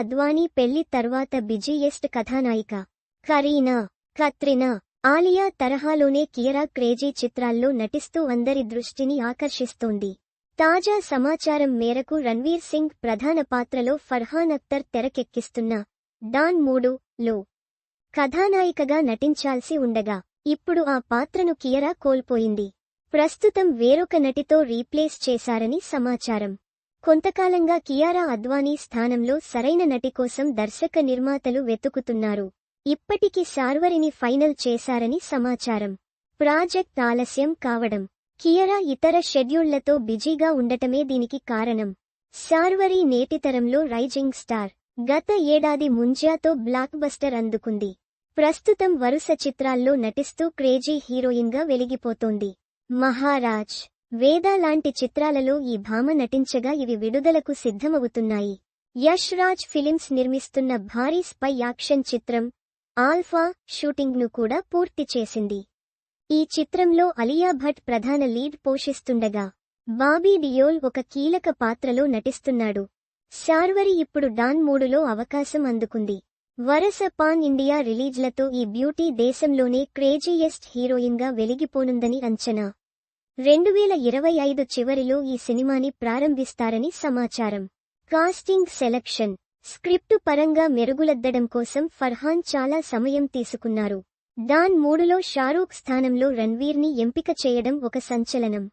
అద్వానీ పెళ్ళి తర్వాత బిజీయెస్ట్ కథానాయిక. కరీనా కత్రినా ఆలియా తరహాలోనే కియరా క్రేజీ చిత్రాల్లో నటిస్తూ అందరి దృష్టిని ఆకర్షిస్తోంది. తాజా సమాచారం మేరకు రణ్వీర్ సింగ్ ప్రధాన పాత్రలో ఫర్హాన్ అఖ్తర్ తెరకెక్కిస్తున్న డాన్ మూడు లో కథానాయికగా నటించాల్సి ఉండగా ఇప్పుడు ఆ పాత్రను కియరా కోల్పోయింది. ప్రస్తుతం వేరొక నటితో రీప్లేస్ చేశారని సమాచారం. కొంతకాలంగా కియారా అద్వానీ స్థానంలో సరైన నటి కోసం దర్శక నిర్మాతలు వెతుకుతున్నారు. ఇప్పటికి శార్వరిని ఫైనల్ చేశారని సమాచారం. ప్రాజెక్ట్ ఆలస్యం కావడం. కియరా ఇతర షెడ్యూళ్ళతో బిజీగా ఉండటమే దీనికి కారణం. శార్వరి నేటితరంలో రైజింగ్ స్టార్. గత ఏడాది ముంజాతో బ్లాక్ బస్టర్ అందుకుంది. ప్రస్తుతం వరుస చిత్రాల్లో నటిస్తూ క్రేజీ హీరోయిన్గా వెలిగిపోతోంది. మహారాజ్ వేద లాంటి చిత్రాలలో ఈ భామ నటించగా ఇవి విడుదలకు సిద్ధమవుతున్నాయి. యష్ రాజ్ ఫిలిమ్స్ నిర్మిస్తున్న భారీ స్పై యాక్షన్ చిత్రం ఆల్ఫా షూటింగ్ను కూడా పూర్తి చేసింది. ఈ చిత్రంలో అలియా భట్ ప్రధాన లీడ్ పోషిస్తుండగా బాబీ డియోల్ ఒక కీలక పాత్రలో నటిస్తున్నాడు. శార్వరి ఇప్పుడు డాన్ మూడులో అవకాశం అందుకుంది. వరస పాన్ ఇండియా రిలీజ్లతో ఈ బ్యూటీ దేశంలోనే క్రేజీయెస్ట్ హీరోయిన్గా వెలిగిపోనుందని అంచనా. రెండు వేల ఇరవై ఐదు చివరిలో ఈ సినిమాని ప్రారంభిస్తారని సమాచారం. Casting selection. స్క్రిప్టు పరంగా మెరుగులద్దడం కోసం ఫర్హాన్ చాలా సమయం తీసుకున్నారు. డాన్ మూడులో షారూక్ స్థానంలో రణ్వీర్ని ఎంపిక చేయడం ఒక సంచలనం.